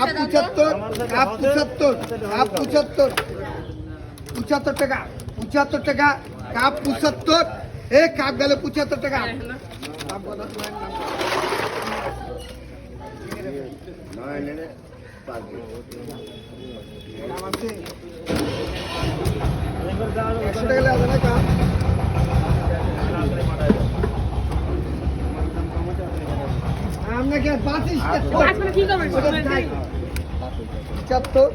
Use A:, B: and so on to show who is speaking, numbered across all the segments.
A: Cup পঁচাত্তর cup পঁচাত্তর cup পঁচাত্তর। পঁচাত্তর টাকা পঁচাত্তর টাকা কাপ পঁচাত্তর। এ কাপ গেল পঁচাত্তর টাকা? একশো টাকা। পঁচাত্তর।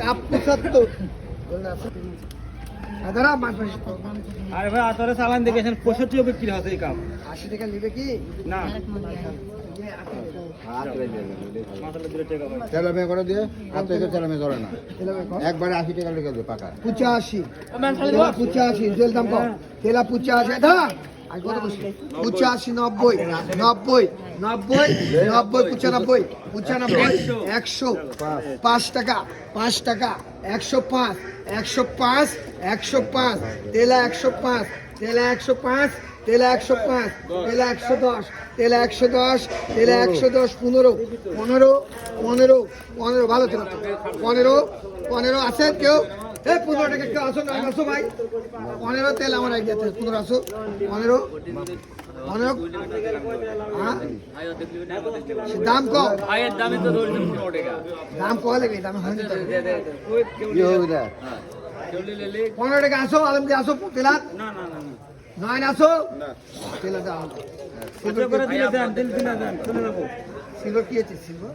A: কাপ পঁচাত্তর।
B: আরে ভাই আতরে চালান দেখেছেন বিক্রি হচ্ছে এই কাপ।
A: আশি টাকা নেবে কি?
B: না।
A: তেলাপি কম?
C: একবারে আশি টাকা লেগে দেবে পাকা।
A: পঁচাশি। তেলা পঁচাশি জেল দাম কম। তেলা দাদা কত বলছি নব্বই নব্বই নব্বই নব্বই একশো, পাঁচ টাকা পাঁচ টাকা, একশো পাঁচ একশো পাঁচ একশো পাঁচ, তেলা একশো পাঁচ, তেলা একশো পাঁচ, তেলা একশো পাঁচ, তেলা একশো দশ, তেলা একশো দশ, তেলা একশো দশ, পনেরো পনেরো পনেরো পনেরো, ভালো পনেরো পনেরো আছেন কেউ? এই পনেরো টাকা কেউ আসো না আসো ভাই। পনেরো তেল আমার আইডিয়া তেল পনেরো আসো। পনেরো পনেরো হ্যাঁ? দাম কম।
B: ভাইয়ের দামে তো
A: দাম কম লাগবে দাম।
C: কি হবে না
A: পনেরো টাকা আসো আলমদি আসো তেলাত।
B: না না না না।
A: নয় আসো। তেলা দাম
B: কত করে দিলে দেন দিন দিন দেন চলে যাব।
A: সিলভার কি আছে সিলভার?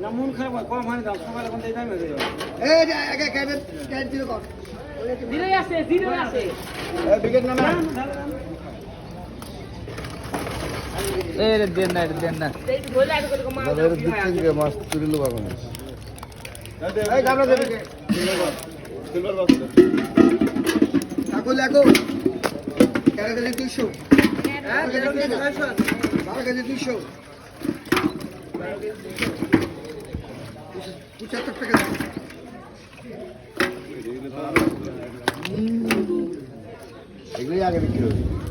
B: না মন খারাপ কম হয় দাম এখন এই দামে দিও
A: এই যে আগে ক্যাবেন দিলে
D: আছে
B: দেন না দেন না
D: এই বলে
A: ছয়শো বারো কেজি দুইশো। পঁচাত্তর টাকা
C: এগুলোই আগে বিক্রি হবে